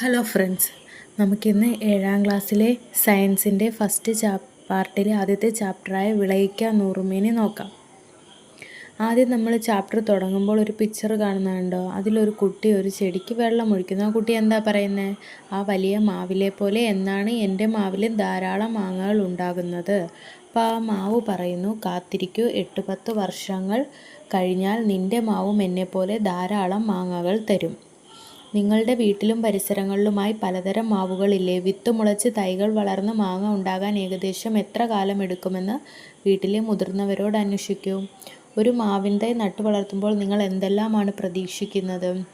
Hello friends നമുക്കിന്ന് ഏഴാം ക്ലാസ്സിലെ സയൻസിന്റെ ഫസ്റ്റ് ചാപ് പാർട്ടിലെ ആദ്യത്തെ ചാപ്റ്ററായ വിളയിക്ക നൂറുമേനെ നോക്കാം. ആദ്യം നമ്മൾ ചാപ്റ്റർ തുടങ്ങുമ്പോൾ ഒരു പിക്ചർ കാണുന്നുണ്ടോ? അതിലൊരു കുട്ടി ഒരു ചെടിക്ക് വെള്ളം ഒഴിക്കുന്നു. ആ കുട്ടി എന്താ പറയുന്നത് ആ വലിയ മാവിലെ പോലെ എന്നാണ് എന്റെ മാവിൽ ധാരാളം മാങ്ങകൾ ഉണ്ടാകുന്നത്. അപ്പോൾ ആ മാവ് പറയുന്നു കാത്തിരിക്കൂ എട്ട് പത്ത് വർഷങ്ങൾ കഴിഞ്ഞാൽ നിന്റെ മാവും എന്നെ പോലെ ധാരാളം മാങ്ങകൾ തരും. നിങ്ങളുടെ വീട്ടിലും പരിസരങ്ങളിലുമായി പലതരം മാവുകളില്ലേ? വിത്ത് മുളച്ച് തൈകൾ വളർന്ന് മാങ്ങ ഉണ്ടാകാൻ ഏകദേശം എത്ര കാലം എടുക്കുമെന്ന് വീട്ടിലെ മുതിർന്നവരോട് അന്വേഷിക്കൂ. ഒരു മാവിന്റെ തൈ നട്ടു വളർത്തുമ്പോൾ നിങ്ങൾ എന്തെല്ലാമാണ് പ്രതീക്ഷിക്കുന്നത്?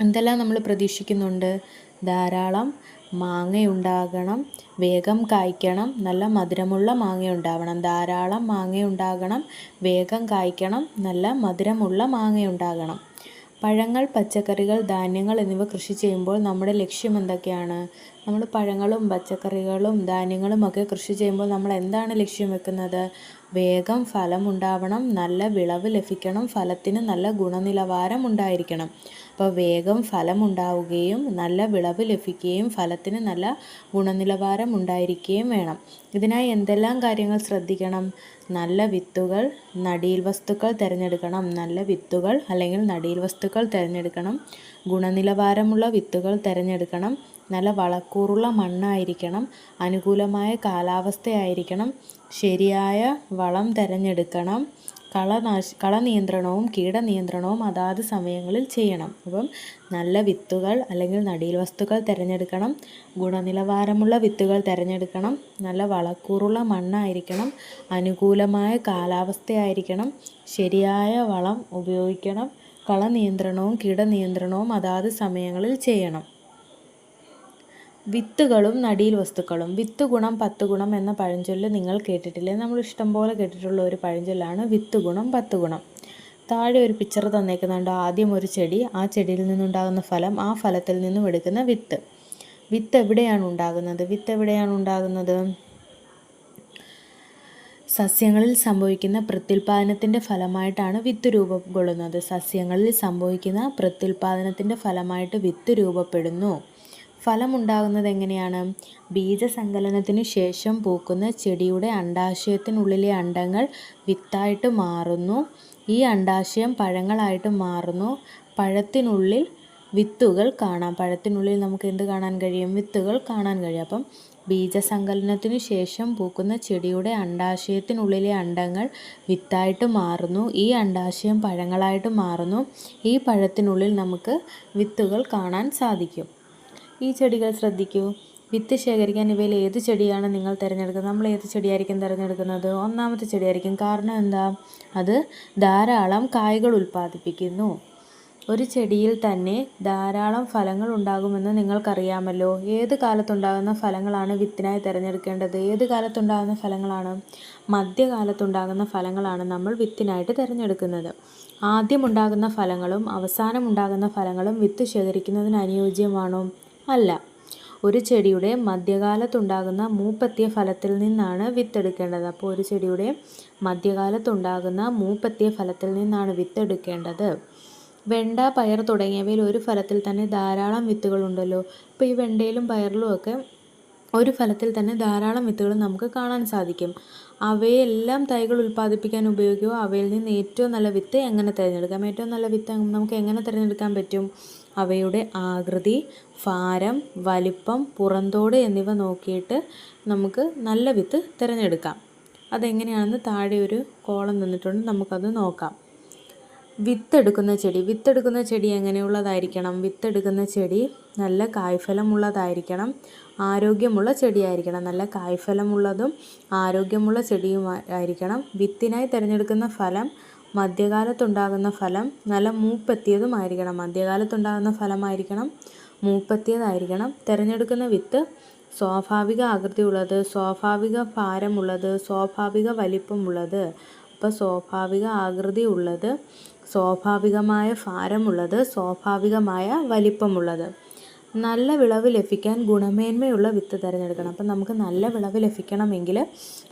എന്തെല്ലാം നമ്മൾ പ്രതീക്ഷിക്കുന്നുണ്ട്? ധാരാളം മാങ്ങയുണ്ടാകണം വേഗം കായ്ക്കണം നല്ല മധുരമുള്ള മാങ്ങയുണ്ടാവണം. ധാരാളം മാങ്ങയുണ്ടാകണം വേഗം കായ്ക്കണം നല്ല മധുരമുള്ള മാങ്ങ ഉണ്ടാകണം പഴങ്ങൾ പച്ചക്കറികൾ ധാന്യങ്ങൾ എന്നിവ കൃഷി ചെയ്യുമ്പോൾ നമ്മുടെ ലക്ഷ്യം എന്തൊക്കെയാണ്? നമ്മൾ പഴങ്ങളും പച്ചക്കറികളും ധാന്യങ്ങളും ഒക്കെ കൃഷി ചെയ്യുമ്പോൾ നമ്മൾ എന്താണ് ലക്ഷ്യം വെക്കുന്നത്? വേഗം ഫലം ഉണ്ടാവണം നല്ല വിളവ് ലഭിക്കണം ഫലത്തിന് നല്ല ഗുണനിലവാരം ഉണ്ടായിരിക്കണം. അപ്പോൾ വേഗം ഫലമുണ്ടാവുകയും നല്ല വിളവ് ലഭിക്കുകയും ഫലത്തിന് നല്ല ഗുണനിലവാരം ഉണ്ടായിരിക്കുകയും വേണം. ഇതിനായി എന്തെല്ലാം കാര്യങ്ങൾ ശ്രദ്ധിക്കണം? നല്ല വിത്തുകൾ നടീൽ വസ്തുക്കൾ തിരഞ്ഞെടുക്കണം. നല്ല വിത്തുകൾ അല്ലെങ്കിൽ നടീൽ വസ്തുക്കൾ തിരഞ്ഞെടുക്കണം. ഗുണനിലവാരമുള്ള വിത്തുകൾ തിരഞ്ഞെടുക്കണം. നല്ല വളക്കൂറുള്ള മണ്ണായിരിക്കണം. അനുകൂലമായ കാലാവസ്ഥയായിരിക്കണം. ശരിയായ വളം തിരഞ്ഞെടുക്കണം. കളനാശ കളനിയന്ത്രണവും കീടനിയന്ത്രണവും അതാത് സമയങ്ങളിൽ ചെയ്യണം. അപ്പം നല്ല വിത്തുകൾ അല്ലെങ്കിൽ നടീൽ വസ്തുക്കൾ തിരഞ്ഞെടുക്കണം. ഗുണനിലവാരമുള്ള വിത്തുകൾ തിരഞ്ഞെടുക്കണം. നല്ല വളക്കൂറുള്ള മണ്ണായിരിക്കണം. അനുകൂലമായ കാലാവസ്ഥയായിരിക്കണം. ശരിയായ വളം ഉപയോഗിക്കണം. കളനിയന്ത്രണവും കീടനിയന്ത്രണവും അതാത് സമയങ്ങളിൽ ചെയ്യണം. വിത്തുകളും നടീൽ വസ്തുക്കളും. വിത്ത് ഗുണം പത്ത് ഗുണം എന്ന പഴഞ്ചൊല്ല് നിങ്ങൾ കേട്ടിട്ടില്ലേ? നമ്മൾ ഇഷ്ടം പോലെ കേട്ടിട്ടുള്ള ഒരു പഴഞ്ചൊല്ലാണ് വിത്ത് ഗുണം പത്ത് ഗുണം. താഴെ ഒരു പിക്ചർ തന്നേക്കുന്നുണ്ട്. ആദ്യം ഒരു ചെടി ആ ചെടിയിൽ നിന്നുണ്ടാകുന്ന ഫലം ആ ഫലത്തിൽ നിന്നും എടുക്കുന്ന വിത്ത്. വിത്ത് എവിടെയാണ് ഉണ്ടാകുന്നത്? വിത്ത് എവിടെയാണ് ഉണ്ടാകുന്നത്? സസ്യങ്ങളിൽ സംഭവിക്കുന്ന പ്രത്യുൽപാദനത്തിന്റെ ഫലമായിട്ടാണ് വിത്ത് രൂപം കൊള്ളുന്നത് സസ്യങ്ങളിൽ സംഭവിക്കുന്ന പ്രത്യുൽപാദനത്തിന്റെ ഫലമായിട്ട് വിത്ത് രൂപപ്പെടുന്നു. ഫലമുണ്ടാകുന്നത് എങ്ങനെയാണ് ബീജസങ്കലനത്തിനു ശേഷം പൂക്കുന്ന ചെടിയുടെ അണ്ടാശയത്തിനുള്ളിലെ അണ്ടങ്ങൾ വിത്തായിട്ട് മാറുന്നു. ഈ അണ്ടാശയം പഴങ്ങളായിട്ട് മാറുന്നു. പഴത്തിനുള്ളിൽ വിത്തുകൾ കാണാം. പഴത്തിനുള്ളിൽ നമുക്ക് എന്ത് കാണാൻ കഴിയും? വിത്തുകൾ കാണാൻ കഴിയും. അപ്പം ബീജസങ്കലനത്തിനു ശേഷം പൂക്കുന്ന ചെടിയുടെ അണ്ടാശയത്തിനുള്ളിലെ അണ്ടങ്ങൾ വിത്തായിട്ട് മാറുന്നു. ഈ അണ്ടാശയം പഴങ്ങളായിട്ട് മാറുന്നു. ഈ പഴത്തിനുള്ളിൽ നമുക്ക് വിത്തുകൾ കാണാൻ സാധിക്കും. ഈ ചെടികൾ ശ്രദ്ധിക്കൂ. വിത്ത് ശേഖരിക്കാൻ ഇവയിൽ ഏത് ചെടിയാണ് നിങ്ങൾ തിരഞ്ഞെടുക്കുന്നത്? നമ്മൾ ഏത് ചെടിയായിരിക്കും തിരഞ്ഞെടുക്കുന്നത്? ഒന്നാമത്തെ ചെടിയായിരിക്കും. കാരണം എന്താ? അത് ധാരാളം കായ്കൾ ഉൽപ്പാദിപ്പിക്കുന്നു. ഒരു ചെടിയിൽ തന്നെ ധാരാളം ഫലങ്ങൾ ഉണ്ടാകുമെന്ന് നിങ്ങൾക്കറിയാമല്ലോ. ഏത് കാലത്തുണ്ടാകുന്ന ഫലങ്ങളാണ് വിത്തിനായി തിരഞ്ഞെടുക്കേണ്ടത്? ഏത് കാലത്തുണ്ടാകുന്ന ഫലങ്ങളാണ്? മധ്യകാലത്തുണ്ടാകുന്ന ഫലങ്ങളാണ് നമ്മൾ വിത്തിനായിട്ട് തിരഞ്ഞെടുക്കുന്നത്. ആദ്യം ഉണ്ടാകുന്ന ഫലങ്ങളും അവസാനം ഉണ്ടാകുന്ന ഫലങ്ങളും വിത്ത് ശേഖരിക്കുന്നതിന് അനുയോജ്യമാണോ? അല്ല. ഒരു ചെടിയുടെ മധ്യകാലത്തുണ്ടാകുന്ന മൂപ്പത്തിയ ഫലത്തിൽ നിന്നാണ് വിത്തെടുക്കേണ്ടത്. അപ്പോൾ ഒരു ചെടിയുടെ മധ്യകാലത്തുണ്ടാകുന്ന മൂപ്പത്തിയ ഫലത്തിൽ നിന്നാണ് വിത്തെടുക്കേണ്ടത്. വെണ്ട പയർ തുടങ്ങിയവയിൽ ഒരു ഫലത്തിൽ തന്നെ ധാരാളം വിത്തുകളുണ്ടല്ലോ അപ്പോൾ ഈ വെണ്ടയിലും പയറിലും ഒക്കെ ഒരു ഫലത്തിൽ തന്നെ ധാരാളം വിത്തുകൾ നമുക്ക് കാണാൻ സാധിക്കും. അവയെല്ലാം തൈകൾ ഉൽപ്പാദിപ്പിക്കാൻ ഉപയോഗിക്കുക അവയിൽ നിന്ന് ഏറ്റവും നല്ല വിത്ത് എങ്ങനെ തിരഞ്ഞെടുക്കാം? ഏറ്റവും നല്ല വിത്ത് നമുക്ക് എങ്ങനെ തിരഞ്ഞെടുക്കാൻ പറ്റും? അവയുടെ ആകൃതി ഭാരം വലിപ്പം പുറന്തോട് എന്നിവ നോക്കിയിട്ട് നമുക്ക് നല്ല വിത്ത് തിരഞ്ഞെടുക്കാം. അതെങ്ങനെയാണെന്ന് താഴെ ഒരു കോളം തന്നിട്ടുണ്ട്. നമുക്കത് നോക്കാം. വിത്തെടുക്കുന്ന ചെടി. വിത്തെടുക്കുന്ന ചെടി എങ്ങനെയുള്ളതായിരിക്കണം? വിത്തെടുക്കുന്ന ചെടി നല്ല കായ്ഫലമുള്ളതായിരിക്കണം. ആരോഗ്യമുള്ള ചെടിയായിരിക്കണം. നല്ല കായ്ഫലമുള്ളതും ആരോഗ്യമുള്ള ചെടിയും ആയിരിക്കണം. വിത്തിനായി തിരഞ്ഞെടുക്കുന്ന ഫലം മധ്യകാലത്തുണ്ടാകുന്ന ഫലം നല്ല മൂപ്പെത്തിയതുമായിരിക്കണം മധ്യകാലത്തുണ്ടാകുന്ന ഫലമായിരിക്കണം മൂപ്പെത്തിയതായിരിക്കണം. തിരഞ്ഞെടുക്കുന്ന വിത്ത് സ്വാഭാവിക ആകൃതിയുള്ളത് സ്വാഭാവിക ഭാരമുള്ളത് സ്വാഭാവിക വലിപ്പമുള്ളത്. അപ്പോൾ സ്വാഭാവിക ആകൃതി ഉള്ളത് സ്വാഭാവികമായ ഭാരമുള്ളത് സ്വാഭാവികമായ വലിപ്പമുള്ളത്. നല്ല വിളവ് ലഭിക്കാൻ ഗുണമേന്മയുള്ള വിത്ത് തിരഞ്ഞെടുക്കണം. അപ്പം നമുക്ക് നല്ല വിളവ് ലഭിക്കണമെങ്കിൽ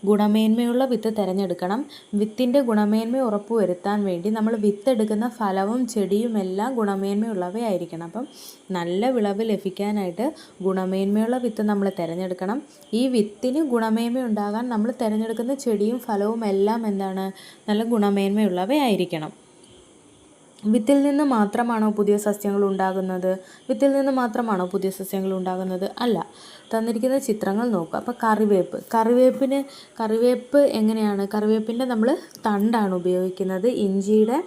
ഗുണമേന്മയുള്ള വിത്ത് തിരഞ്ഞെടുക്കണം. വിത്തിന്റെ ഗുണമേന്മ ഉറപ്പുവരുത്താൻ വേണ്ടി നമ്മൾ വിത്തെടുക്കുന്ന ഫലവും ചെടിയും എല്ലാം ഗുണമേന്മയുള്ളവയായിരിക്കണം. അപ്പം നല്ല വിളവ് ലഭിക്കാനായിട്ട് ഗുണമേന്മയുള്ള വിത്ത് നമ്മൾ തിരഞ്ഞെടുക്കണം. ഈ വിത്തിന് ഗുണമേന്മ ഉണ്ടാകാൻ നമ്മൾ തിരഞ്ഞെടുക്കുന്ന ചെടിയും ഫലവും എല്ലാം എന്താണ്? നല്ല ഗുണമേന്മയുള്ളവയായിരിക്കണം. വിത്തിൽ നിന്ന് മാത്രമാണോ പുതിയ സസ്യങ്ങൾ ഉണ്ടാകുന്നത്? വിത്തിൽ നിന്ന് മാത്രമാണോ പുതിയ സസ്യങ്ങൾ ഉണ്ടാകുന്നത്? അല്ല. തന്നിരിക്കുന്ന ചിത്രങ്ങൾ നോക്കുക. അപ്പോൾ കറിവേപ്പ്. കറിവേപ്പിന് കറിവേപ്പ് എങ്ങനെയാണ്? കറിവേപ്പിന്റെ നമ്മൾ തണ്ടാണ് ഉപയോഗിക്കുന്നത്. ഇഞ്ചിയുടെ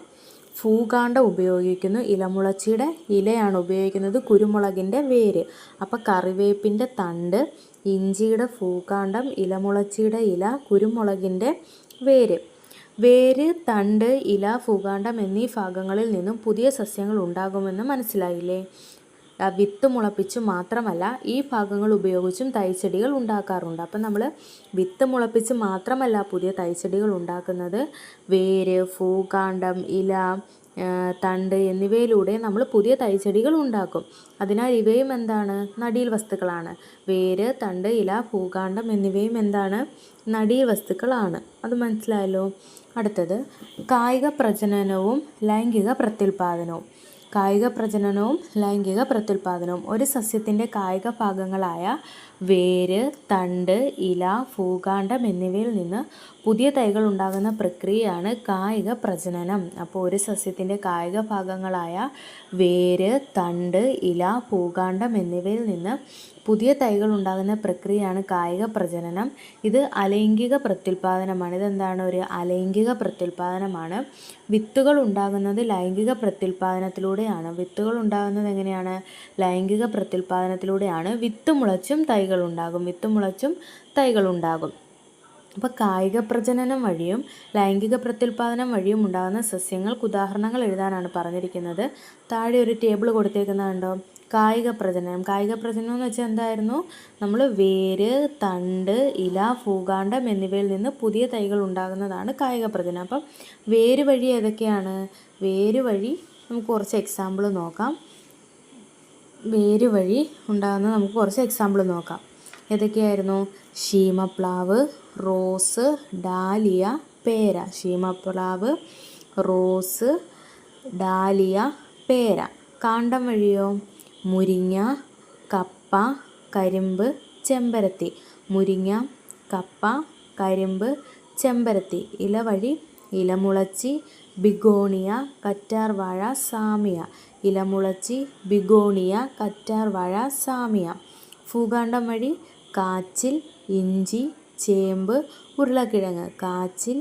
ഫൂകാണ്ട ഉപയോഗിക്കുന്നു. ഇലമുളച്ചിയുടെ ഇലയാണ് ഉപയോഗിക്കുന്നത്. കുരുമുളകിന്റെ വേര്. അപ്പോൾ കറിവേപ്പിന്റെ തണ്ട് ഇഞ്ചിയുടെ ഫൂകാണ്ടം ഇലമുളച്ചിയുടെ ഇല കുരുമുളകിന്റെ വേര്. വേര് തണ്ട് ഇല ഭൂകാണ്ഡം എന്നീ ഭാഗങ്ങളിൽ നിന്നും പുതിയ സസ്യങ്ങൾ ഉണ്ടാകുമെന്ന് മനസ്സിലായില്ലേ? വിത്ത് മുളപ്പിച്ച് മാത്രമല്ല ഈ ഭാഗങ്ങൾ ഉപയോഗിച്ചും തൈച്ചെടികൾ ഉണ്ടാക്കാറുണ്ട്. അപ്പം നമ്മൾ വിത്ത് മുളപ്പിച്ച് മാത്രമല്ല പുതിയ തൈച്ചെടികൾ ഉണ്ടാക്കുന്നത്. വേര് ഭൂകാണ്ഡം ഇല തണ്ട് എന്നിവയിലൂടെ നമ്മൾ പുതിയ തൈച്ചെടികൾ ഉണ്ടാക്കും. അതിനാൽ ഇവയും എന്താണ്? നടീൽ വസ്തുക്കളാണ്. വേര് തണ്ട് ഇല ഭൂകാണ്ടം എന്നിവയും എന്താണ്? നടീൽ വസ്തുക്കളാണ്. അത് മനസ്സിലായല്ലോ? അടുത്തത് കായിക പ്രജനനവും ലൈംഗിക പ്രത്യുൽപാദനവും കായിക പ്രജനനവും ലൈംഗിക പ്രത്യുൽപാദനവും ഒരു സസ്യത്തിന്റെ കായിക ഭാഗങ്ങളായ വേര് തണ്ട് ഇല ഭൂകാണ്ഡം എന്നിവയിൽ നിന്ന് പുതിയ തൈകൾ ഉണ്ടാകുന്ന പ്രക്രിയയാണ് കായിക പ്രജനനം അപ്പോൾ ഒരു സസ്യത്തിന്റെ കായിക ഭാഗങ്ങളായ വേര് തണ്ട് ഇല ഭൂകാണ്ഡം എന്നിവയിൽ നിന്ന് പുതിയ തൈകൾ ഉണ്ടാകുന്ന പ്രക്രിയയാണ് കായിക പ്രജനനം. ഇത് അലൈംഗിക പ്രത്യുൽപാദനമാണ്. ഇതെന്താണ്? ഒരു അലൈംഗിക പ്രത്യുൽപാദനമാണ്. വിത്തുകൾ ഉണ്ടാകുന്നത് ലൈംഗിക പ്രത്യുൽപാദനത്തിലൂടെയാണ്. വിത്തുകൾ ഉണ്ടാകുന്നത് എങ്ങനെയാണ്? ലൈംഗിക പ്രത്യുൽപാദനത്തിലൂടെയാണ്. വിത്ത് മുളച്ചും തൈകൾ ഉണ്ടാകും. വിത്ത് മുളച്ചും തൈകൾ ഉണ്ടാകും. അപ്പോൾ കായിക പ്രജനനം വഴിയും ലൈംഗിക പ്രത്യുൽപാദനം വഴിയും ഉണ്ടാകുന്ന സസ്യങ്ങൾക്ക് ഉദാഹരണങ്ങൾ എഴുതാനാണ് പറഞ്ഞിരിക്കുന്നത്. താഴെ ഒരു ടേബിൾ കൊടുത്തേക്കുന്നതുണ്ടോ? കായിക പ്രജനനം. കായിക പ്രജനനം എന്ന് വെച്ചാൽ എന്തായിരുന്നു? നമ്മൾ വേര് തണ്ട് ഇല ഭൂകാണ്ഡം എന്നിവയിൽ നിന്ന് പുതിയ തൈകൾ ഉണ്ടാകുന്നതാണ് കായിക പ്രജനനം. അപ്പം വേര് വഴി ഏതൊക്കെയാണ്? വേര് വഴി നമുക്ക് കുറച്ച് എക്സാമ്പിൾ നോക്കാം. വേര് വഴി ഉണ്ടാകുന്ന നമുക്ക് കുറച്ച് എക്സാമ്പിൾ നോക്കാം. ഏതൊക്കെയായിരുന്നു? ശീമപ്ലാവ് റോസ് ഡാലിയ പേര. ശീമപ്ലാവ് റോസ് ഡാലിയ പേര. കാണ്ടം വഴിയോ? മുരിങ്ങ കപ്പ കരിമ്പ് ചെമ്പരത്തി. മുരിങ്ങ കപ്പ കരിമ്പ് ചെമ്പരത്തി. ഇല വഴി ഇലമുളച്ചി ബിഗോണിയ കറ്റാർവാഴ സാമിയ. ഇലമുളച്ചി ബിഗോണിയ കറ്റാർവാഴ സാമിയ. ഭൂകാണ്ടം വഴി കാച്ചിൽ ഇഞ്ചി ചേമ്പ് ഉരുളക്കിഴങ്ങ് കാച്ചിൽ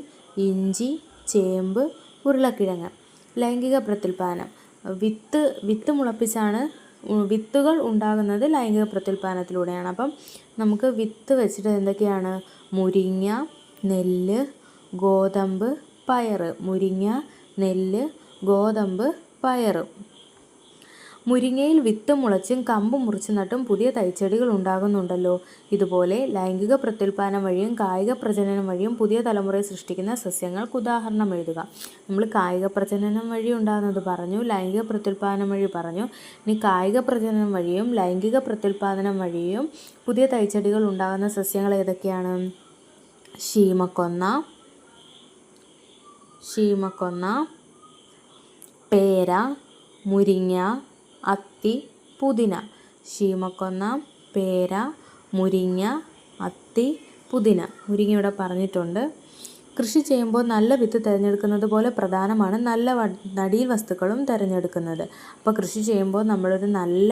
ഇഞ്ചി ചേമ്പ് ഉരുളക്കിഴങ്ങ്. ലൈംഗിക പ്രത്യുൽപാദനം വിത്ത് വിത്ത് മുളപ്പിച്ചാണ് വിത്തുകൾ ഉണ്ടാകുന്നത് ലൈംഗിക പ്രത്യുൽപാദനത്തിലൂടെയാണ് അപ്പം നമുക്ക് വിത്ത് വെച്ചിട്ട് എന്തൊക്കെയാണ്? മുരിങ്ങ നെല്ല് ഗോതമ്പ് പയറ്. മുരിങ്ങ നെല്ല് ഗോതമ്പ് പയറ്. മുരിങ്ങയിൽ വിത്ത് മുളച്ചും കമ്പ് മുറിച്ചു നട്ടും പുതിയ തൈച്ചെടികൾ ഉണ്ടാകുന്നുണ്ടല്ലോ. ഇതുപോലെ ലൈംഗിക പ്രത്യുൽപാദനം വഴിയും കായിക പ്രജനനം വഴിയും പുതിയ തലമുറയെ സൃഷ്ടിക്കുന്ന സസ്യങ്ങൾക്ക് ഉദാഹരണം എഴുതുക. നമ്മൾ കായിക പ്രജനനം വഴി ഉണ്ടാകുന്നത് പറഞ്ഞു ലൈംഗിക പ്രത്യുൽപാദനം വഴി പറഞ്ഞു. ഇനി കായിക പ്രജനനം വഴിയും ലൈംഗിക പ്രത്യുൽപാദനം വഴിയും പുതിയ തൈച്ചെടികൾ ഉണ്ടാകുന്ന സസ്യങ്ങൾ ഏതൊക്കെയാണ്? ശീമക്കൊന്ന ശീമക്കൊന്ന പേര മുരിങ്ങ അത്തി പുതിന. ശീമക്കൊന്ന പേര മുരിങ്ങ അത്തി പുതിന. മുരിങ്ങ ഇവിടെ പറഞ്ഞിട്ടുണ്ട്. കൃഷി ചെയ്യുമ്പോൾ നല്ല വിത്ത് തിരഞ്ഞെടുക്കുന്നത് പോലെ പ്രധാനമാണ് നല്ല നടീൽ വസ്തുക്കളും തിരഞ്ഞെടുക്കുന്നത്. അപ്പോൾ കൃഷി ചെയ്യുമ്പോൾ നമ്മളൊരു നല്ല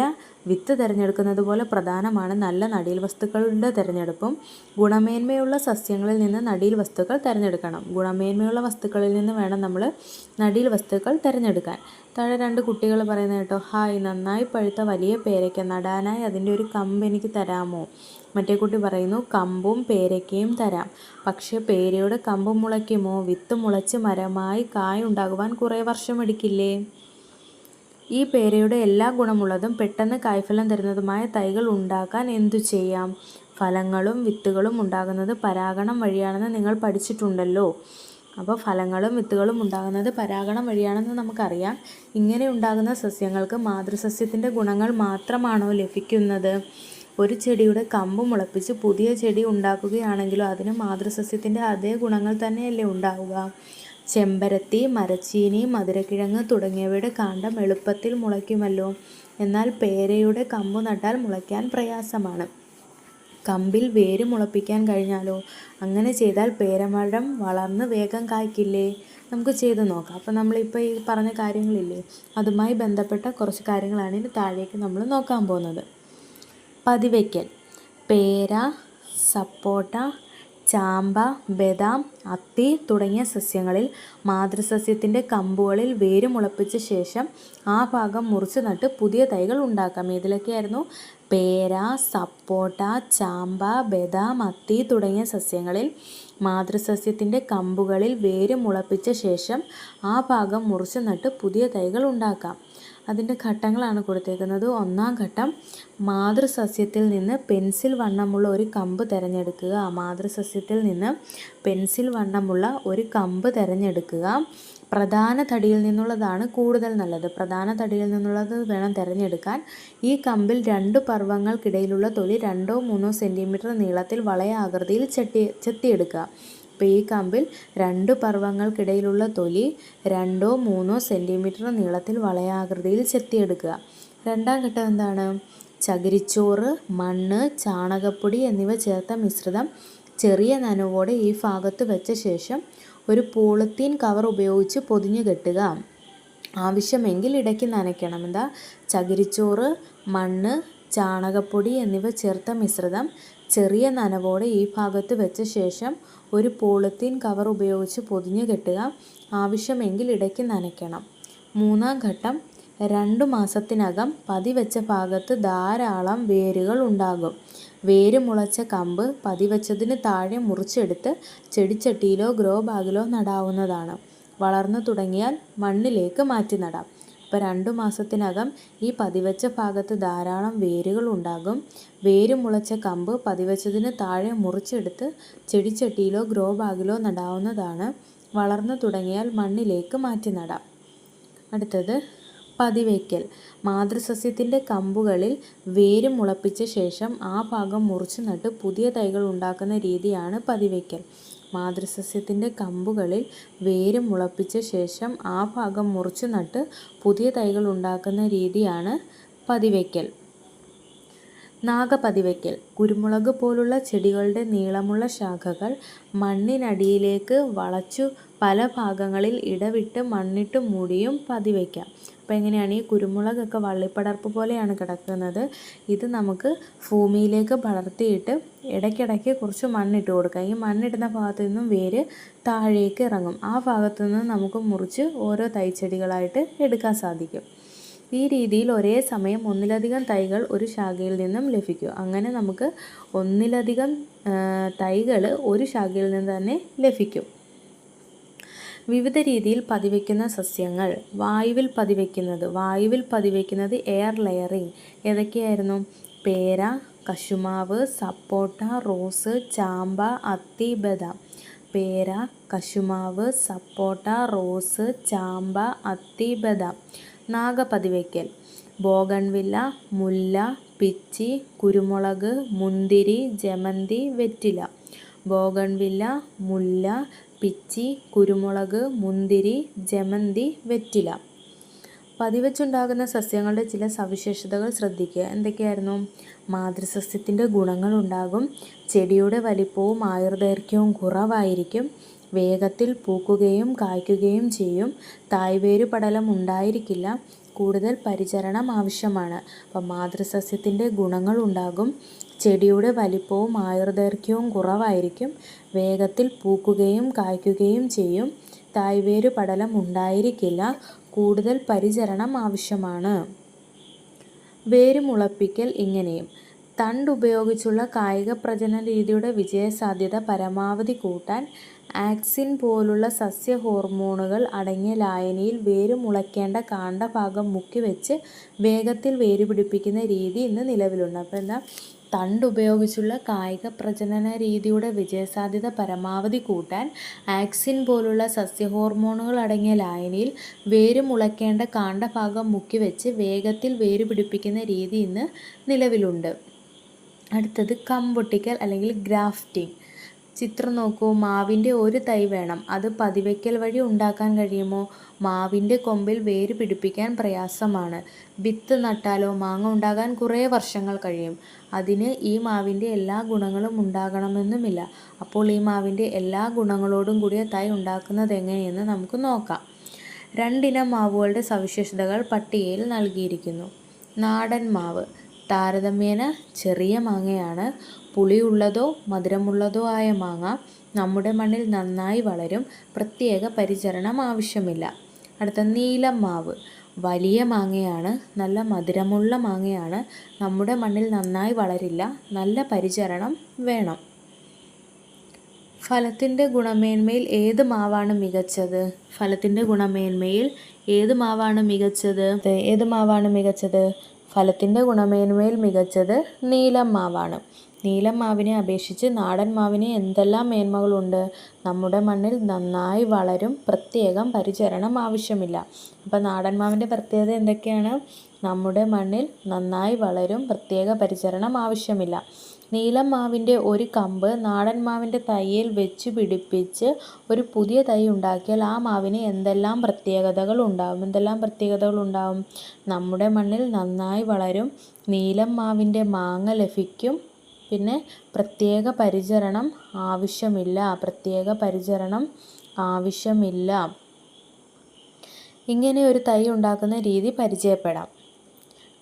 വിത്ത് തിരഞ്ഞെടുക്കുന്നത് പോലെ പ്രധാനമാണ് നല്ല നടീൽ വസ്തുക്കളുടെ തിരഞ്ഞെടുപ്പും. ഗുണമേന്മയുള്ള സസ്യങ്ങളിൽ നിന്ന് നടീൽ വസ്തുക്കൾ തിരഞ്ഞെടുക്കണം. ഗുണമേന്മയുള്ള വസ്തുക്കളിൽ നിന്ന് വേണം നമ്മൾ നടീൽ വസ്തുക്കൾ തിരഞ്ഞെടുക്കാൻ. താഴെ രണ്ട് കുട്ടികൾ പറയുന്നത് കേട്ടോ ഹായ് നന്നായി പഴുത്ത വലിയ പേരയ്ക്ക നടാനായി അതിന്റെ ഒരു കമ്പ് എനിക്ക് തരാമോ? മറ്റേ കുട്ടി പറയുന്നു കമ്പും പേരയ്ക്കയും തരാം. പക്ഷേ പേരയുടെ കമ്പ് മുളയ്ക്കുമോ? വിത്ത് മുളച്ച് മരമായി കായ ഉണ്ടാകുവാൻ കുറേ വർഷമെടുക്കില്ലേ ഈ പേരയുടെ എല്ലാ ഗുണമുള്ളതും പെട്ടെന്ന് കായ്ഫലം തരുന്നതുമായ തൈകൾ ഉണ്ടാക്കാൻ എന്തു ചെയ്യാം? ഫലങ്ങളും വിത്തുകളും ഉണ്ടാകുന്നത് പരാഗണം വഴിയാണെന്ന് നിങ്ങൾ പഠിച്ചിട്ടുണ്ടല്ലോ. അപ്പോൾ ഫലങ്ങളും വിത്തുകളും ഉണ്ടാകുന്നത് പരാഗണം വഴിയാണെന്ന് നമുക്കറിയാം. ഇങ്ങനെ ഉണ്ടാകുന്ന സസ്യങ്ങൾക്ക് മാതൃസസ്യത്തിന്റെ ഗുണങ്ങൾ മാത്രമാണോ ലഭിക്കുന്നത്? ഒരു ചെടിയുടെ കമ്പ് മുളപ്പിച്ച് പുതിയ ചെടി ഉണ്ടാക്കുകയാണെങ്കിലും അതിന് മാതൃസസ്യത്തിന്റെ അതേ ഗുണങ്ങൾ തന്നെയല്ലേ ഉണ്ടാവുക. ചെമ്പരത്തി മരച്ചീനി മധുരക്കിഴങ്ങ് തുടങ്ങിയവയുടെ കാണ്ടം എളുപ്പത്തിൽ മുളയ്ക്കുമല്ലോ. എന്നാൽ പേരയുടെ കമ്പ് നട്ടാൽ മുളയ്ക്കാൻ പ്രയാസമാണ്. കമ്പിൽ വേര് മുളപ്പിക്കാൻ കഴിഞ്ഞാലോ? അങ്ങനെ ചെയ്താൽ പേരമരം വളർന്ന് വേഗം കായ്ക്കില്ലേ? നമുക്ക് ചെയ്ത് നോക്കാം. അപ്പോൾ നമ്മളിപ്പോൾ ഈ പറഞ്ഞ കാര്യങ്ങളില്ലേ? അതുമായി ബന്ധപ്പെട്ട കുറച്ച് കാര്യങ്ങളാണ് ഇനി താഴേക്ക് നമ്മൾ നോക്കാൻ പോകുന്നത്. പതിവയ്ക്കൽ. പേര സപ്പോട്ട ചാമ്പ ബദാം അത്തി തുടങ്ങിയ സസ്യങ്ങളിൽ മാതൃസസ്യത്തിന്റെ കമ്പുകളിൽ വേര് മുളപ്പിച്ച ശേഷം ആ ഭാഗം മുറിച്ച് നട്ട് പുതിയ തൈകൾ ഉണ്ടാക്കാം. ഇതിലൊക്കെയായിരുന്നു പേര സപ്പോട്ട ചാമ്പ ബദാം അത്തി തുടങ്ങിയ സസ്യങ്ങളിൽ മാതൃസസ്യത്തിന്റെ കമ്പുകളിൽ വേര് മുളപ്പിച്ച ശേഷം ആ ഭാഗം മുറിച്ച് നട്ട് പുതിയ തൈകൾ ഉണ്ടാക്കാം. അതിന്റെ ഘട്ടങ്ങളാണ് കൊടുത്തേക്കുന്നത്. ഒന്നാം ഘട്ടം മാതൃസസ്യത്തിൽ നിന്ന് പെൻസിൽ വണ്ണമുള്ള ഒരു കമ്പ് തിരഞ്ഞെടുക്കുക. മാതൃസസ്യത്തിൽ നിന്ന് പെൻസിൽ വണ്ണമുള്ള ഒരു കമ്പ് തിരഞ്ഞെടുക്കുക. പ്രധാന തടിയിൽ നിന്നുള്ളതാണ് കൂടുതൽ നല്ലത്. പ്രധാന തടിയിൽ നിന്നുള്ളത് വേണം തിരഞ്ഞെടുക്കാൻ. ഈ കമ്പിൽ രണ്ട് പർവങ്ങൾക്കിടയിലുള്ള തൊലി രണ്ടോ മൂന്നോ സെന്റിമീറ്റർ നീളത്തിൽ വളയാകൃതിയിൽ ചെട്ടി ചെത്തിയെടുക്കുക. അപ്പോൾ ഈ കമ്പിൽ രണ്ട് പർവങ്ങൾക്കിടയിലുള്ള തൊലി രണ്ടോ മൂന്നോ സെന്റിമീറ്റർ നീളത്തിൽ വളയാകൃതിയിൽ ചെത്തിയെടുക്കുക. രണ്ടാം ഘട്ടം എന്താണ്? ചകിരിച്ചോറ് മണ്ണ് ചാണകപ്പൊടി എന്നിവ ചേർത്ത മിശ്രിതം ചെറിയ നനവോടെ ഈ ഭാഗത്ത് വെച്ച ശേഷം ഒരു പോളിത്തീൻ കവർ ഉപയോഗിച്ച് പൊതിഞ്ഞു കെട്ടുക. ആവശ്യമെങ്കിൽ ഇടയ്ക്ക് നനയ്ക്കണം. എന്താ? ചകിരിച്ചോറ് മണ്ണ് ചാണകപ്പൊടി എന്നിവ ചേർത്ത മിശ്രിതം ചെറിയ നനവോടെ ഈ ഭാഗത്ത് വെച്ച ശേഷം ഒരു പോളിത്തീൻ കവർ ഉപയോഗിച്ച് പൊതിഞ്ഞു കെട്ടുക ആവശ്യമെങ്കിൽ ഇടയ്ക്ക് നനയ്ക്കണം. മൂന്നാം ഘട്ടം രണ്ടു മാസത്തിനകം പതിവെച്ച ഭാഗത്ത് ധാരാളം വേരുകൾ ഉണ്ടാകും. വേര് മുളച്ച കമ്പ് പതിവച്ചതിന് താഴെ മുറിച്ചെടുത്ത് ചെടിച്ചട്ടിയിലോ ഗ്രോ ബാഗിലോ നടാവുന്നതാണ്. വളർന്നു തുടങ്ങിയാൽ മണ്ണിലേക്ക് മാറ്റി നടാം. അപ്പോൾ രണ്ടു മാസത്തിനകം ഈ പതിവച്ച ഭാഗത്ത് ധാരാളം വേരുകൾ ഉണ്ടാകും. വേര് മുളച്ച കമ്പ് പതിവച്ചതിന് താഴെ മുറിച്ചെടുത്ത് ചെടിച്ചട്ടിയിലോ ഗ്രോ ബാഗിലോ നടാവുന്നതാണ്. വളർന്നു തുടങ്ങിയാൽ മണ്ണിലേക്ക് മാറ്റി നടാം. അടുത്തത് പതിവയ്ക്കൽ. മാതൃസസ്യത്തിന്റെ കമ്പുകളിൽ വേര് മുളപ്പിച്ച ശേഷം ആ ഭാഗം മുറിച്ച് നട്ട് പുതിയ തൈകൾ ഉണ്ടാക്കുന്ന രീതിയാണ് പതിവയ്ക്കൽ. മാതൃസസ്യത്തിന്റെ കമ്പുകളിൽ വേര് മുളപ്പിച്ച ശേഷം ആ ഭാഗം മുറിച്ചു നട്ട് പുതിയ തൈകൾ ഉണ്ടാക്കുന്ന രീതിയാണ് പതിവയ്ക്കൽ. നാഗപതിവയ്ക്കൽ. കുരുമുളക് പോലുള്ള ചെടികളുടെ നീളമുള്ള ശാഖകൾ മണ്ണിനടിയിലേക്ക് വളച്ചു പല ഭാഗങ്ങളിൽ ഇടവിട്ട് മണ്ണിട്ട് മൂടിയും പതിവയ്ക്കാം. അപ്പോൾ എങ്ങനെയാണ് ഈ കുരുമുളകൊക്കെ വള്ളിപ്പടർപ്പ് പോലെയാണ് കിടക്കുന്നത്? ഇത് നമുക്ക് ഭൂമിയിലേക്ക് പടർത്തിയിട്ട് ഇടയ്ക്കിടയ്ക്ക് കുറച്ച് മണ്ണിട്ട് കൊടുക്കുക ഈ മണ്ണിടുന്ന ഭാഗത്തു നിന്നും വേര് താഴേക്ക് ഇറങ്ങും. ആ ഭാഗത്തു നിന്നും നമുക്ക് മുറിച്ച് ഓരോ തൈച്ചെടികളായിട്ട് എടുക്കാൻ സാധിക്കും. ഈ രീതിയിൽ ഒരേ സമയം ഒന്നിലധികം തൈകൾ ഒരു ശാഖയിൽ നിന്നും ലഭിക്കും. അങ്ങനെ നമുക്ക് ഒന്നിലധികം തൈകൾ ഒരു ശാഖയിൽ നിന്ന് തന്നെ ലഭിക്കും. വിവിധ രീതിയിൽ പതിവയ്ക്കുന്ന സസ്യങ്ങൾ വായുവിൽ പതിവയ്ക്കുന്നത് വായുവിൽ പതിവയ്ക്കുന്നത് എയർ ലെയറിങ് ഏതൊക്കെയായിരുന്നു? പേര കശുമാവ് സപ്പോട്ട റോസ് ചാമ്പ അത്തി ബദാം. പേര കശുമാവ് സപ്പോട്ട റോസ് ചാമ്പ അത്തി ബദാം. നാഗപതിവയ്ക്കൽ ബോഗൺവില്ല മുല്ല പിച്ചി കുരുമുളക് മുന്തിരി ജമന്തി വെറ്റില. ബോഗൺവില്ല മുല്ല പിച്ചി കുരുമുളക് മുന്തിരി ജമന്തി വെറ്റില. പതിവച്ചുണ്ടാകുന്ന സസ്യങ്ങളുടെ ചില സവിശേഷതകൾ ശ്രദ്ധിക്കുക. എന്തൊക്കെയായിരുന്നു? മാതൃസസ്യത്തിന്റെ ഗുണങ്ങളുണ്ടാകും. ചെടിയുടെ വലിപ്പവും ആയുർദൈർഘ്യവും കുറവായിരിക്കും. വേഗത്തിൽ പൂക്കുകയും കായ്ക്കുകയും ചെയ്യും. തായ്വേരു പടലം ഉണ്ടായിരിക്കില്ല. കൂടുതൽ പരിചരണം ആവശ്യമാണ്. അപ്പം മാതൃസസ്യത്തിന്റെ ഗുണങ്ങളുണ്ടാകും ചെടിയുടെ വലിപ്പവും ആയുർദൈർഘ്യവും കുറവായിരിക്കും. വേഗത്തിൽ പൂക്കുകയും കായ്ക്കുകയും ചെയ്യും. തായ്വേര് പടലം ഉണ്ടായിരിക്കില്ല. കൂടുതൽ പരിചരണം ആവശ്യമാണ്. വേര് മുളപ്പിക്കൽ ഇങ്ങനെയും. തണ്ട് ഉപയോഗിച്ചുള്ള കായിക പ്രജനന രീതിയുടെ വിജയസാധ്യത പരമാവധി കൂട്ടാൻ ആക്സിൻ പോലുള്ള സസ്യ ഹോർമോണുകൾ അടങ്ങിയ ലായനിയിൽ വേര് മുളയ്ക്കേണ്ട കാണ്ഡഭാഗം മുക്കിവെച്ച് വേഗത്തിൽ വേര് പിടിപ്പിക്കുന്ന രീതി ഇന്ന് നിലവിലുണ്ട്. അപ്പോൾ എന്താ? തണ്ട് ഉപയോഗിച്ചുള്ള കായിക പ്രജനന രീതിയുടെ വിജയസാധ്യത പരമാവധി കൂട്ടാൻ ആക്സിൻ പോലുള്ള സസ്യ ഹോർമോണുകൾ അടങ്ങിയ ലായനിയിൽ വേര് മുളയ്ക്കേണ്ട കാണ്ഡഭാഗം മുക്കിവെച്ച് വേഗത്തിൽ വേര് പിടിപ്പിക്കുന്ന രീതി ഇന്ന് നിലവിലുണ്ട്. അടുത്തത് കമ്പൊട്ടിക്കൽ അല്ലെങ്കിൽ ഗ്രാഫ്റ്റിംഗ്. ചിത്രം നോക്കൂ മാവിന്റെ ഒരു തൈ വേണം. അത് പതിവയ്ക്കൽ വഴി ഉണ്ടാക്കാൻ കഴിയുമോ? മാവിന്റെ കൊമ്പിൽ വേര് പിടിപ്പിക്കാൻ പ്രയാസമാണ്. വിത്ത് നട്ടാലോ? മാങ്ങ ഉണ്ടാകാൻ കുറേ വർഷങ്ങൾ കഴിയും. അതിന് ഈ മാവിന്റെ എല്ലാ ഗുണങ്ങളും ഉണ്ടാകണമെന്നുമില്ല. അപ്പോൾ ഈ മാവിന്റെ എല്ലാ ഗുണങ്ങളോടും കൂടിയ തൈ ഉണ്ടാക്കുന്നത് എങ്ങനെയെന്ന് നമുക്ക് നോക്കാം. രണ്ടിനം മാവുകളുടെ സവിശേഷതകൾ പട്ടികയിൽ നൽകിയിരിക്കുന്നു. നാടൻ മാവ്. താരതമ്യേന ചെറിയ മാങ്ങയാണ്. പുളിയുള്ളതോ മധുരമുള്ളതോ ആയ മാങ്ങ നമ്മുടെ മണ്ണിൽ നന്നായി വളരും. പ്രത്യേക പരിചരണം ആവശ്യമില്ല. അടുത്ത നീലം മാവ്. വലിയ മാങ്ങയാണ്. നല്ല മധുരമുള്ള മാങ്ങയാണ്. നമ്മുടെ മണ്ണിൽ നന്നായി വളരില്ല. നല്ല പരിചരണം വേണം. ഫലത്തിന്റെ ഗുണമേന്മയിൽ ഏത് മാവാണ് മികച്ചത്? ഫലത്തിന്റെ ഗുണമേന്മയിൽ ഏത് മാവാണ് മികച്ചത്? ഏത് മാവാണ് മികച്ചത്? ഫലത്തിന്റെ ഗുണമേന്മയിൽ മികച്ചത് നീലം മാവാണ്. നീലം മാവിനെ അപേക്ഷിച്ച് നാടൻ മാവിന് എന്തെല്ലാം മേന്മകളുണ്ട്? നമ്മുടെ മണ്ണിൽ നന്നായി വളരും പ്രത്യേകം പരിചരണം ആവശ്യമില്ല. അപ്പോൾ നാടൻ മാവിന്റെ പ്രത്യേകത എന്തൊക്കെയാണ്? നമ്മുടെ മണ്ണിൽ നന്നായി വളരും പ്രത്യേക പരിചരണം ആവശ്യമില്ല. നീലം മാവിന്റെ ഒരു കമ്പ് നാടൻ മാവിന്റെ തൈയിൽ വെച്ച് പിടിപ്പിച്ച് ഒരു പുതിയ തൈ ഉണ്ടാക്കിയാൽ ആ മാവിന് എന്തെല്ലാം പ്രത്യേകതകൾ ഉണ്ടാവും? എന്തെല്ലാം പ്രത്യേകതകൾ ഉണ്ടാവും? നമ്മുടെ മണ്ണിൽ നന്നായി വളരും നീലം മാവിന്റെ മാങ്ങ ലഭിക്കും. പിന്നെ പ്രത്യേക പരിചരണം ആവശ്യമില്ല പ്രത്യേക പരിചരണം ആവശ്യമില്ല. ഇങ്ങനെ ഒരു തൈ ഉണ്ടാക്കുന്ന രീതി പരിചയപ്പെടാം.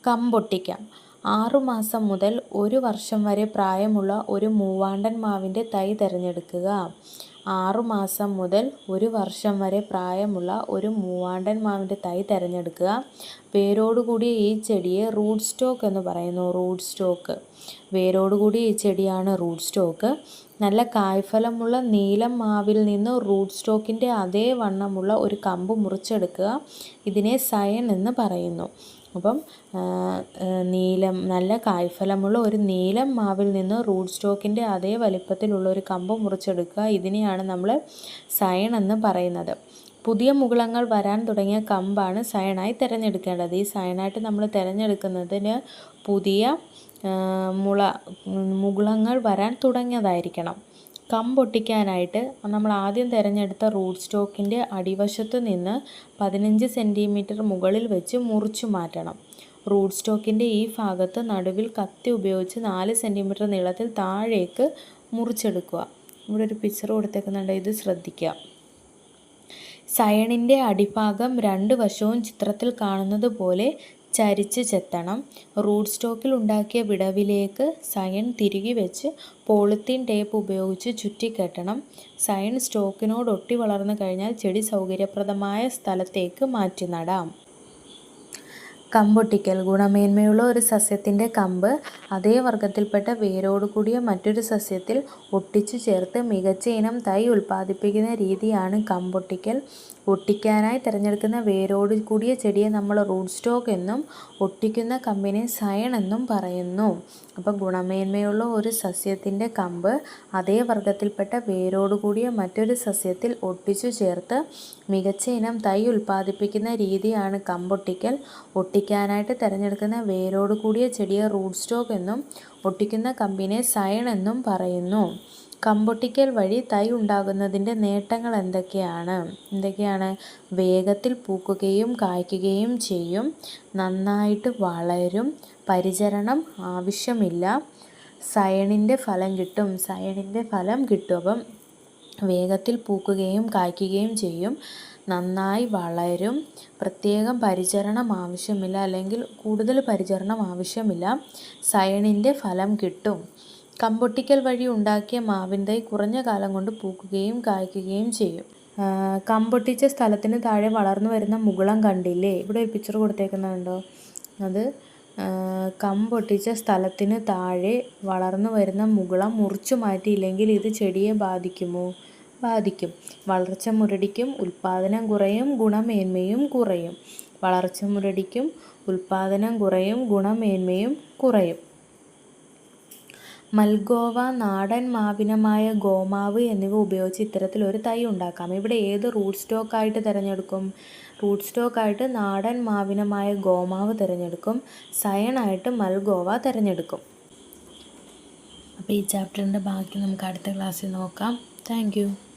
കമ്പൊട്ടിക്കാം. ആറുമാസം മുതൽ ഒരു വർഷം വരെ പ്രായമുള്ള ഒരു മൂവാണ്ടൻ മാവിന്റെ തൈ തിരഞ്ഞെടുക്കുക. ആറുമാസം മുതൽ ഒരു വർഷം വരെ പ്രായമുള്ള ഒരു മൂവാണ്ടൻ മാവിന്റെ തൈ തിരഞ്ഞെടുക്കുക. വേരോടുകൂടിയ ഈ ചെടിയെ റൂട്ട് സ്റ്റോക്ക് എന്ന് പറയുന്നു. Root stock. വേരോടുകൂടിയ ഈ ചെടിയാണ് റൂട്ട് സ്റ്റോക്ക്. നല്ല കായ്ഫലമുള്ള നീലം മാവിൽ നിന്ന് റൂട്ട് സ്റ്റോക്കിന്റെ അതേ വണ്ണമുള്ള ഒരു കമ്പ് മുറിച്ചെടുക്കുക. ഇതിനെ സയൻ എന്ന് പറയുന്നു. അപ്പം നീലം നല്ല കായ്ഫലമുള്ള ഒരു നീലം മാവിൽ നിന്ന് റൂട്ട് സ്റ്റോക്കിന്റെ അതേ വലിപ്പത്തിലുള്ള ഒരു കമ്പ് മുറിച്ചെടുക്കുക. ഇതിനെയാണ് നമ്മൾ സയൺ എന്ന് പറയുന്നത്. പുതിയ മുകുളങ്ങൾ വരാൻ തുടങ്ങിയ കമ്പാണ് സയണായി തിരഞ്ഞെടുക്കേണ്ടത്. ഈ സയണായിട്ട് നമ്മൾ തിരഞ്ഞെടുക്കുന്നതിന് പുതിയ മുള മുകുളങ്ങൾ വരാൻ തുടങ്ങിയതായിരിക്കണം. കമ്പൊട്ടിക്കാനായിട്ട് നമ്മൾ ആദ്യം തിരഞ്ഞെടുത്ത റൂട്ട് സ്റ്റോക്കിന്റെ അടിവശത്തു നിന്ന് പതിനഞ്ച് സെന്റിമീറ്റർ മുകളിൽ വെച്ച് മുറിച്ചു മാറ്റണം. റൂട്ട് സ്റ്റോക്കിന്റെ ഈ ഭാഗത്ത് നടുവിൽ കത്തി ഉപയോഗിച്ച് നാല് സെന്റിമീറ്റർ നീളത്തിൽ താഴേക്ക് മുറിച്ചെടുക്കുക. ഇവിടെ ഒരു പിക്ചർ കൊടുത്തേക്കുന്നുണ്ട് ഇത് ശ്രദ്ധിക്കുക. സയണിന്റെ അടിഭാഗം രണ്ട് വശവും ചിത്രത്തിൽ കാണുന്നത് പോലെ ചരിച്ച് ചെത്തണം. റൂട്ട് സ്റ്റോക്കിൽ ഉണ്ടാക്കിയ വിടവിലേക്ക് സയൻ തിരികെ വെച്ച് പോളിത്തീൻ ടേപ്പ് ഉപയോഗിച്ച് ചുറ്റിക്കെട്ടണം. സയൻ സ്റ്റോക്കിനോട് ഒട്ടി വളർന്നു കഴിഞ്ഞാൽ ചെടി സൗകര്യപ്രദമായ സ്ഥലത്തേക്ക് മാറ്റി നടാം. കമ്പൊട്ടിക്കൽ. ഗുണമേന്മയുള്ള ഒരു സസ്യത്തിന്റെ കമ്പ് അതേ വർഗത്തിൽപ്പെട്ട വേരോട് കൂടിയ മറ്റൊരു സസ്യത്തിൽ ഒട്ടിച്ചു ചേർത്ത് മികച്ച ഇനം തൈ ഉൽപ്പാദിപ്പിക്കുന്ന രീതിയാണ് കമ്പൊട്ടിക്കൽ. ഒട്ടിക്കാനായി തിരഞ്ഞെടുക്കുന്ന വേരോട് കൂടിയ ചെടിയെ നമ്മൾ റൂട്ട് സ്റ്റോക്ക് എന്നും ഒട്ടിക്കുന്ന കമ്പിനെ സയൺ എന്നും പറയുന്നു. അപ്പോൾ ഗുണമേന്മയുള്ള ഒരു സസ്യത്തിന്റെ കമ്പ് അതേ വർഗത്തിൽപ്പെട്ട വേരോട് കൂടിയ മറ്റൊരു സസ്യത്തിൽ ഒട്ടിച്ചു ചേർത്ത് മികച്ച ഇനം തൈ ഉൽപ്പാദിപ്പിക്കുന്ന രീതിയാണ് കമ്പൊട്ടിക്കൽ. ഒട്ടിക്കാനായിട്ട് തിരഞ്ഞെടുക്കുന്ന വേരോട് കൂടിയ ചെടിയെ റൂട്ട് സ്റ്റോക്ക് എന്നും ഒട്ടിക്കുന്ന കമ്പിനെ സയൺ എന്നും പറയുന്നു. കമ്പൊട്ടിക്കൽ വഴി തൈ ഉണ്ടാകുന്നതിന്റെ നേട്ടങ്ങൾ എന്തൊക്കെയാണ്? എന്തൊക്കെയാണ്? വേഗത്തിൽ പൂക്കുകയും കായ്ക്കുകയും ചെയ്യും. നന്നായിട്ട് വളരും. പരിചരണം ആവശ്യമില്ല. സയണിന്റെ ഫലം കിട്ടും. സയണിന്റെ ഫലം കിട്ടും. അപ്പം വേഗത്തിൽ പൂക്കുകയും കായ്ക്കുകയും ചെയ്യും. നന്നായി വളരും. പ്രത്യേകം പരിചരണം ആവശ്യമില്ല. അല്ലെങ്കിൽ കൂടുതൽ പരിചരണം ആവശ്യമില്ല. സയണിന്റെ ഫലം കിട്ടും. കമ്പൊട്ടിക്കൽ വഴി ഉണ്ടാക്കിയ മാവിൻ തൈ കുറഞ്ഞ കാലം കൊണ്ട് പൂക്കുകയും കായ്ക്കുകയും ചെയ്യും. കമ്പൊട്ടിച്ച സ്ഥലത്തിന് താഴെ വളർന്നു വരുന്ന മുകുളം കണ്ടില്ലേ? ഇവിടെ ഒരു പിക്ചർ കൊടുത്തേക്കുന്നുണ്ടോ? അത് കമ്പൊട്ടിച്ച സ്ഥലത്തിന് താഴെ വളർന്നു വരുന്ന മുകുളം മുറിച്ചു മാറ്റിയില്ലെങ്കിൽ ഇത് ചെടിയെ ബാധിക്കുമോ? ബാധിക്കും. വളർച്ച മുരടിക്കും ഉൽപാദനം കുറയും ഗുണമേന്മയും കുറയും. വളർച്ച മുരടിക്കും ഉൽപാദനം കുറയും ഗുണമേന്മയും കുറയും. മൽഗോവ നാടൻ മാവിനമായ ഗോമാവ് എന്നിവ ഉപയോഗിച്ച് ഇത്തരത്തിൽ ഒരു തൈ ഉണ്ടാക്കാം. ഇവിടെ ഏത് റൂട്ട് സ്റ്റോക്കായിട്ട് തിരഞ്ഞെടുക്കും? റൂട്ട് സ്റ്റോക്കായിട്ട് നാടൻ മാവിനമായ ഗോമാവ് തിരഞ്ഞെടുക്കും. സയണായിട്ട് മൽഗോവ തിരഞ്ഞെടുക്കും. അപ്പോൾ ഈ ചാപ്റ്ററിന്റെ ബാക്കി നമുക്ക് അടുത്ത ക്ലാസ്സിൽ നോക്കാം. താങ്ക്